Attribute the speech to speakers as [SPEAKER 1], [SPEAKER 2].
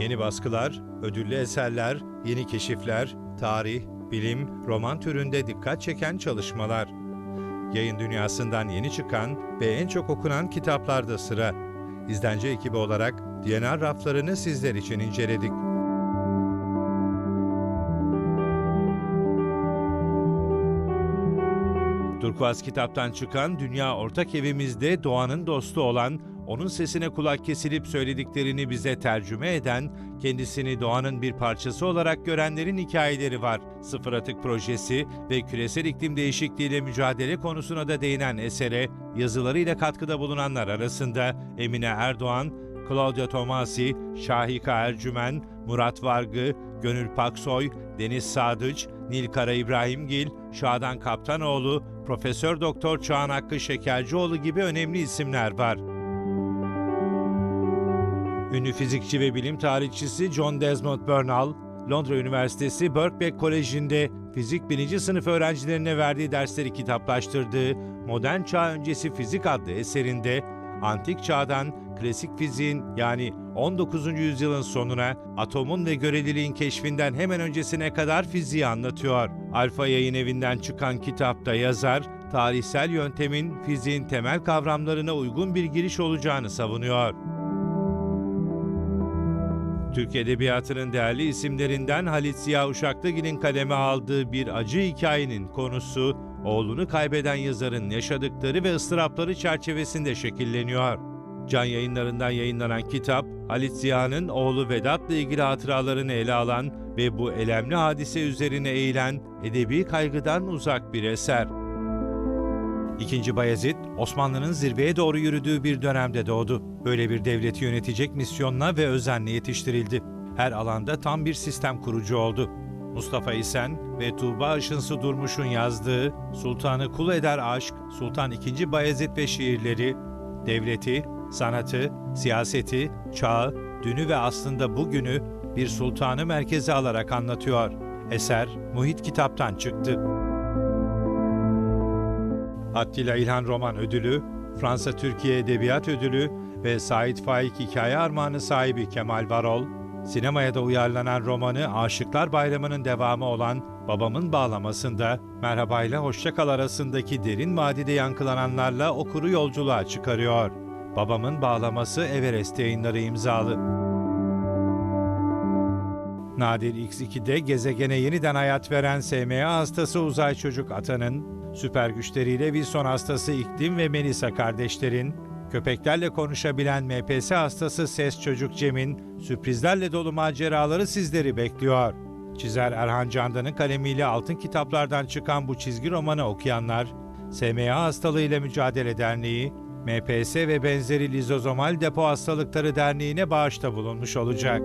[SPEAKER 1] Yeni baskılar, ödüllü eserler, yeni keşifler, tarih, bilim, roman türünde dikkat çeken çalışmalar. Yayın dünyasından yeni çıkan ve en çok okunan kitaplarda sıra. İzlenci ekibi olarak DNR raflarını sizler için inceledik. Turkuaz kitaptan çıkan Dünya Ortak Evimizde doğanın dostu olan, onun sesine kulak kesilip söylediklerini bize tercüme eden, kendisini doğanın bir parçası olarak görenlerin hikayeleri var. Sıfır Atık Projesi ve küresel iklim değişikliğiyle mücadele konusuna da değinen esere, yazılarıyla katkıda bulunanlar arasında Emine Erdoğan, Claudia Tomasi, Şahika Ercümen, Murat Vargı, Gönül Paksoy, Deniz Sadıç, Nilkara İbrahimgil, Şadan Kaptanoğlu, Profesör Doktor Çağan Hakkı Şekercioğlu gibi önemli isimler var. Ünlü fizikçi ve bilim tarihçisi John Desmond Bernal, Londra Üniversitesi Birkbeck Koleji'nde fizik birinci sınıf öğrencilerine verdiği dersleri kitaplaştırdığı Modern Çağ Öncesi Fizik adlı eserinde antik çağdan klasik fiziğin yani 19. yüzyılın sonuna atomun ve göreliliğin keşfinden hemen öncesine kadar fiziği anlatıyor. Alfa Yayın Evi'nden çıkan kitapta yazar, tarihsel yöntemin fiziğin temel kavramlarına uygun bir giriş olacağını savunuyor. Türk Edebiyatı'nın değerli isimlerinden Halit Ziya Uşaklıgil'in kaleme aldığı bir acı hikayenin konusu, oğlunu kaybeden yazarın yaşadıkları ve ıstırapları çerçevesinde şekilleniyor. Can yayınlarından yayınlanan kitap, Halit Ziya'nın oğlu Vedat'la ilgili hatıralarını ele alan ve bu elemli hadise üzerine eğilen edebi kaygıdan uzak bir eser. İkinci Bayezid, Osmanlı'nın zirveye doğru yürüdüğü bir dönemde doğdu. Böyle bir devleti yönetecek misyonla ve özenle yetiştirildi. Her alanda tam bir sistem kurucu oldu. Mustafa İsen ve Tuğba Işınsı Durmuş'un yazdığı Sultanı Kul Eder Aşk, Sultan II. Bayezid ve şiirleri, devleti, sanatı, siyaseti, çağı, dünü ve aslında bugünü bir sultanı merkeze alarak anlatıyor. Eser, Muhit Kitap'tan çıktı. Attila İlhan Roman Ödülü, Fransa Türkiye Edebiyat Ödülü ve Sait Faik Hikaye Armağanı sahibi Kemal Varol, sinemaya da uyarlanan romanı Aşıklar Bayramı'nın devamı olan Babamın Bağlaması'nda Merhaba ile Hoşçakal arasındaki derin vadide yankılananlarla okuru yolculuğa çıkarıyor. Babamın Bağlaması Everest yayınları imzalı. Nadir X2'de gezegene yeniden hayat veren SMA hastası uzay çocuk Atan'ın, süper güçleriyle Wilson hastası İklim ve Melisa kardeşlerin, köpeklerle konuşabilen MPS hastası Ses Çocuk Cem'in sürprizlerle dolu maceraları sizleri bekliyor. Çizer Erhan Candan'ın kalemiyle altın kitaplardan çıkan bu çizgi romanı okuyanlar, SMA hastalığıyla mücadele derneği, MPS ve benzeri lizozomal depo hastalıkları derneğine bağışta bulunmuş olacak.